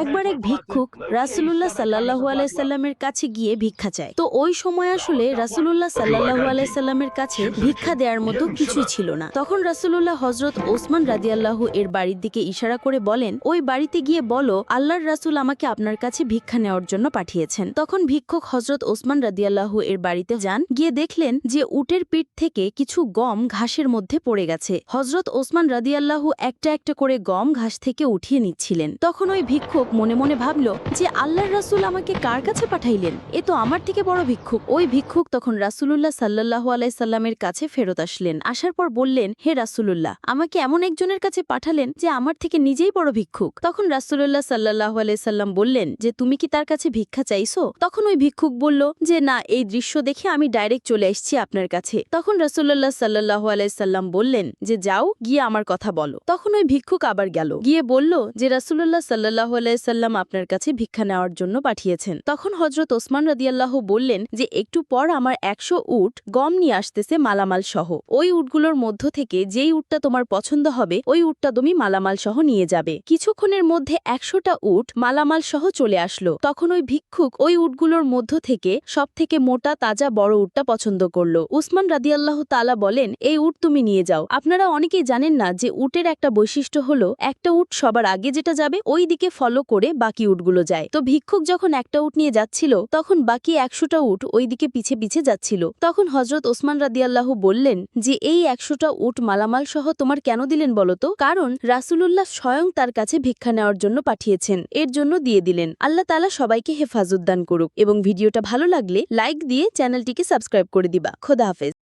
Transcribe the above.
একবার এক ভিক্ষুক রাসুলুল্লাহ সাল্লাহু আলাইসাল্লামের কাছে গিয়ে ভিক্ষা চায়। তো ওই সময় আসলে রাসুলুল্লাহ সাল্লাহু আলাইসাল্লামের কাছে ভিক্ষা দেওয়ার মতো কিছুই ছিল না। তখন রাসুলুল্লাহ হজরত ওসমান রাদিয়াল্লাহু এর বাড়ির দিকে ইশারা করে বলেন, ওই বাড়িতে গিয়ে বলো, আল্লাহর রাসুল আমাকে আপনার কাছে ভিক্ষা নেওয়ার জন্য পাঠিয়েছেন। তখন ভিক্ষুক হজরত ওসমান রাদিয়াল্লাহু এর বাড়িতে যান, গিয়ে দেখলেন যে উটের পিঠ থেকে কিছু গম ঘাসের মধ্যে পড়ে গেছে। হজরত ওসমান রাদিয়াল্লাহু একটা একটা করে গম ঘাস থেকে উঠিয়ে নিচ্ছিলেন। তখন ওই ভিক্ষুক মনে মনে ভাবল যে আল্লাহর রাসুল আমাকে কার কাছে পাঠাইলেন? এ তো আমার থেকে বড় ভিক্ষুক। ওই ভিক্ষুক তখন রাসুলুল্লাহ সাল্লাহু আলাইসাল্লামের কাছে ফেরত আসলেন। আসার পর বললেন, হে রাসুলুল্লাহ, আমাকে এমন একজনের কাছে পাঠালেন যে আমার থেকে নিজেই বড় ভিক্ষুক। তখন রাসুলুল্লাহ সাল্লাহু আলাইসাল্লাম বললেন, যে তুমি কি তার কাছে ভিক্ষা চাইছো? তখন ওই ভিক্ষুক বলল, যে না, এই দৃশ্য দেখে আমি ডাইরেক্ট চলে এসেছি আপনার কাছে। তখন রাসুল্লাহ সাল্লাহু আলাইসাল্লাম বললেন, যে যাও, গিয়ে আমার কথা বলো। তখন ওই ভিক্ষুক আবার গেল। গিয়ে বলল, যে রাসুল্লাহ সাল্লাহ আলাইসাল্লাম আপনার কাছে ভিক্ষা নেওয়ার জন্য পাঠিয়েছেন। তখন হজরত ওসমান রাদিয়াল্লাহ বললেন যে, একটু পর আমার একশো উট গম নিয়ে আসতেছে মালামাল সহ ওই উটগুলোর মধ্য থেকে যেই উটটা তোমার পছন্দ হবে, ওই উটটা তুমি মালামাল সহ নিয়ে যাবে। কিছুক্ষণের মধ্যে একশোটা উট মালামাল সহ চলে আসলো। তখন ওই ভিক্ষুক ওই উটগুলোর মধ্য থেকে সব থেকে মোটা তাজা বড় উটটা পছন্দ করল। উসমান রাদিয়াল্লাহ তালা বলেন, এই উট তুমি নিয়ে যাও। আপনারা অনেকেই জানেন না যে, উটের একটা বৈশিষ্ট্য হলো, একটা উট সবার আগে যেটা যাবে, ওই দিকে ফলো করে বাকি উটগুলো যায়। তো ভিক্ষুক যখন একটা উট নিয়ে যাচ্ছিল, তখন বাকি একশোটা উট ওই দিকে পিছে পিছে যাচ্ছিল। তখন হজরত ওসমান রাদিয়াল্লাহ বললেন যে, এই একশোটা উট মালামাল সহ তোমার কেন দিলেন বলতো কারণ রাসুলুল্লাহ স্বয়ং তার কাছে ভিক্ষা নেওয়ার জন্য পাঠিয়েছেন। এর জন্য দিয়ে দিলেন। আল্লাহ তালা সবাইকে হেফাজত দান করুক। এবং ভিডিওটা ভালো লাগলে লাইক দিয়ে চ্যানেলটিকে সাবস্ক্রাইব করে দিবা। খোদা হাফেজ।